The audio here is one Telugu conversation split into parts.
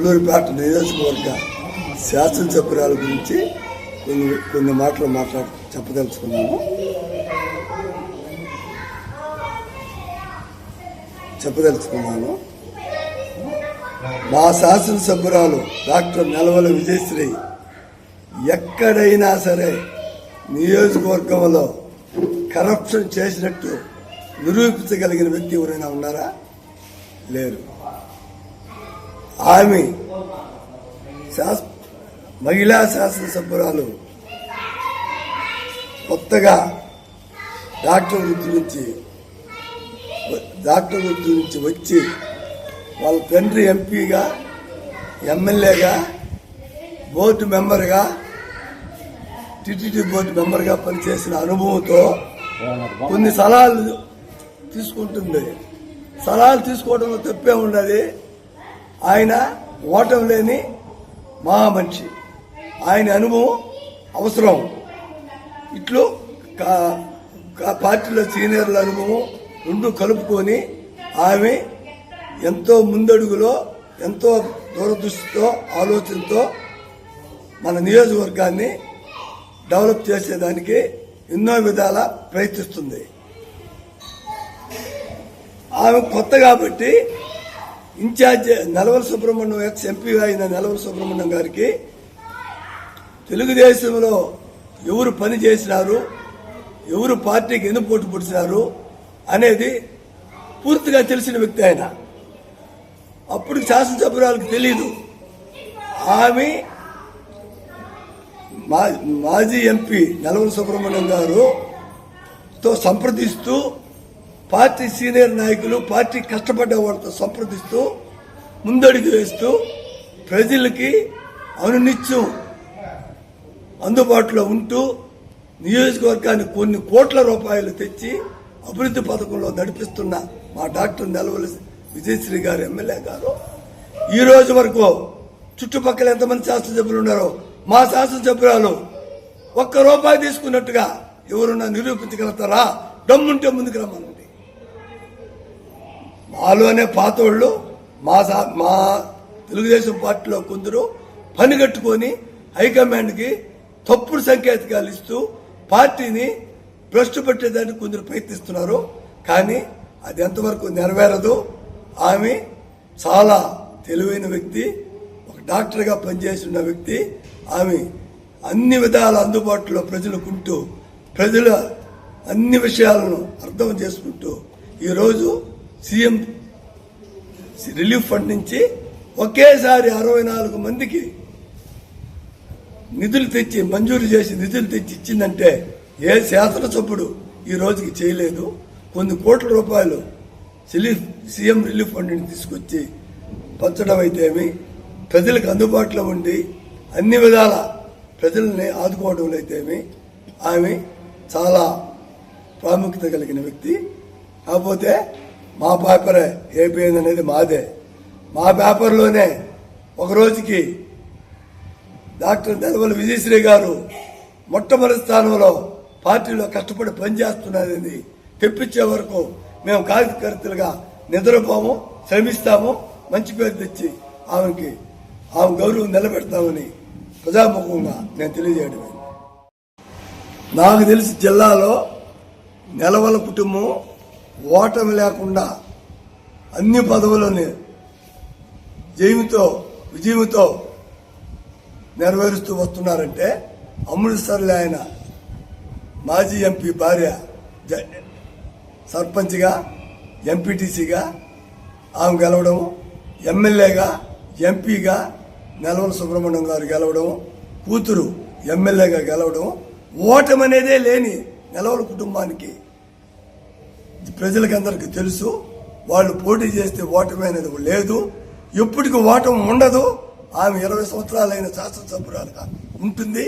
సులూరుపేట నియోజకవర్గ శాసనసభ్యురాల గురించి కొన్ని కొన్ని మాటలు మాట్లాడు చెప్పదలుచుకున్నాను. చెప్పదలుచుకున్నాను. మా శాసనసభ్యురాలు డాక్టర్ నెలవల విజయశ్రీ ఎక్కడైనా సరే నియోజకవర్గంలో కరప్షన్ చేసినట్టు నిరూపించగలిగిన వ్యక్తి ఎవరైనా ఉన్నారా? లేరు. ఆమె శాస్ మహిళా శాసనసభ్యురాలు. కొత్తగా డాక్టర్ వృత్తి నుంచి డాక్టర్ వృత్తి నుంచి వచ్చి వాళ్ళ తండ్రి ఎంపీగా ఎమ్మెల్యేగా బోర్డు మెంబర్గా టిటిడి బోర్డు మెంబర్గా పనిచేసిన అనుభవంతో కొన్ని సలహాలు తీసుకుంటుంది. సలహాలు తీసుకోవడంలో తప్పే ఉన్నది ఆయన ఓటం లేని మహా మనిషి ఆయన అనుభవం అవసరం. ఇట్లు పార్టీలో సీనియర్ల అనుభవం రెండు కలుపుకొని ఆమె ఎంతో ముందడుగులో ఎంతో దూరదృష్టితో ఆలోచనతో మన నియోజకవర్గాన్ని డెవలప్ చేసేదానికి ఎన్నో విధాల ప్రయత్నిస్తుంది. ఆమె కొత్త కాబట్టి in-charge Nelavala Subrahmanyam ex MP అయిన నెలవల సుబ్రహ్మణ్యం గారికి తెలుగుదేశంలో ఎవరు పని చేసినారు ఎవరు పార్టీకి ఎన్ని పోటీ పొడిచినారు అనేది పూర్తిగా తెలిసిన వ్యక్తి ఆయన. అప్పుడు శాసనసభ్యురాలకు తెలియదు ఆమె మా- మాజీ ఎంపీ నెలవల సుబ్రహ్మణ్యం గారుతో సంప్రదిస్తూ పార్టీ సీనియర్ నాయకులు పార్టీ కష్టపడ్డ వాళ్ళతో సంప్రదిస్తూ ముందడుగు వేస్తూ ప్రజలకి అనునిత్యం అందుబాటులో ఉంటూ నియోజకవర్గాన్ని కొన్ని కోట్ల రూపాయలు తెచ్చి అభివృద్ధి పథకంలో నడిపిస్తున్న మా డాక్టర్ నెలవల విజయశ్రీ గారు ఎమ్మెల్యే గారు. ఈ రోజు వరకు చుట్టుపక్కల ఎంతమంది శాసనసభ్యులు ఉన్నారో మా శాసనసభ్యురాలు ఒక్క రూపాయి తీసుకున్నట్టుగా ఎవరున్నా నిరూపించగలుగుతారా? డమ్ముంటే ముందుకు రమ్మనండి మాలోనే పాతోళ్ళు మా సా- మా తెలుగుదేశం పార్టీలో కొందరు పని కట్టుకొని హైకమాండ్కి తప్పుడు సంకేతకాలు ఇస్తూ పార్టీని భ్రష్టు పెట్టేదానికి కొందరు ప్రయత్నిస్తున్నారు. కానీ అది ఎంతవరకు నెరవేరదు? ఆమె చాలా తెలివైన వ్యక్తి ఒక డాక్టర్గా పనిచేస్తున్న వ్యక్తి. ఆమె అన్ని విధాల అందుబాటులో ప్రజలకుంటూ ప్రజల అన్ని విషయాలను అర్థం చేసుకుంటూ ఈరోజు సీఎం రిలీఫ్ ఫండ్ నుంచి ఒకేసారి అరవై నాలుగు మందికి నిధులు తెచ్చి మంజూరు చేసి నిధులు తెచ్చి ఇచ్చిందంటే ఏ శాసనసభ్యుడు ఈ రోజుకి చేయలేదు. కొన్ని కోట్ల రూపాయలు రిలీఫ్ సీఎం రిలీఫ్ ఫండ్ని తీసుకొచ్చి పంచడం అయితేమి ప్రజలకు అందుబాటులో ఉండి అన్ని విధాల ప్రజల్ని ఆదుకోవడంలో అయితేమి ఆమె చాలా ప్రాముఖ్యత కలిగిన వ్యక్తి. కాకపోతే మా పేపరే ఏపీఎన్ అనేది మాదే. మా పేపర్లోనే ఒక రోజుకి డాక్టర్ నెలవల విజయశ్రీ గారు మొట్టమొదటి స్థానంలో పార్టీలో కష్టపడి పనిచేస్తున్నారని తెప్పించే వరకు మేము కార్యకర్తలుగా నిద్రపోము శ్రమిస్తాము మంచి పేరు తెచ్చి ఆమెకి ఆమె గౌరవం నిలబెడతామని ప్రజాముఖంగా నేను తెలియజేయడమే. నాకు తెలిసి జిల్లాలో నెలవల కుటుంబం ఓటమి లేకుండా అన్ని పదవులని జయంతో విజయంతో నెరవేరుస్తూ వస్తున్నారంటే అమృత్సర్లో ఆయన మాజీ ఎంపీ భార్య సర్పంచ్గా ఎంపీటీసీగా ఆమె గెలవడం ఎమ్మెల్యేగా ఎంపీగా నెలవల సుబ్రహ్మణ్యం గారు గెలవడం కూతురు ఎమ్మెల్యేగా గెలవడం ఓటమి అనేదే లేని నెలవల కుటుంబానికి ప్రజలకందరికీ తెలుసు వాళ్ళు పోటీ చేస్తే ఓటమి అనేది లేదు. ఎప్పటికి ఓటమి ఉండదు. ఆమె ఇరవై సంవత్సరాలైన శాసనసభ్యురాలుగా ఉంటుంది.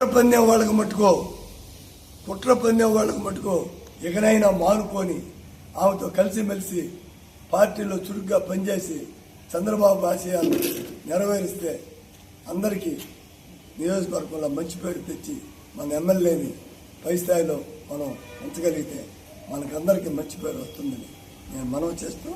కుట్ర పన్నే వాళ్ళకు మట్టుకో కుట్ర పన్నే వాళ్ళకు మట్టుకో ఎగనైనా మానుకొని ఆమెతో కలిసిమెలిసి పార్టీలో చురుగ్గా పనిచేసి చంద్రబాబు ఆశయాలు నెరవేరిస్తే అందరికీ నియోజకవర్గంలో మంచి పేరు తెచ్చి మన ఎమ్మెల్యేని పై స్థాయిలో మనం ఉంచగలిగితే మనకందరికీ మంచి పేరు వస్తుందని నేను మనవి చేస్తూ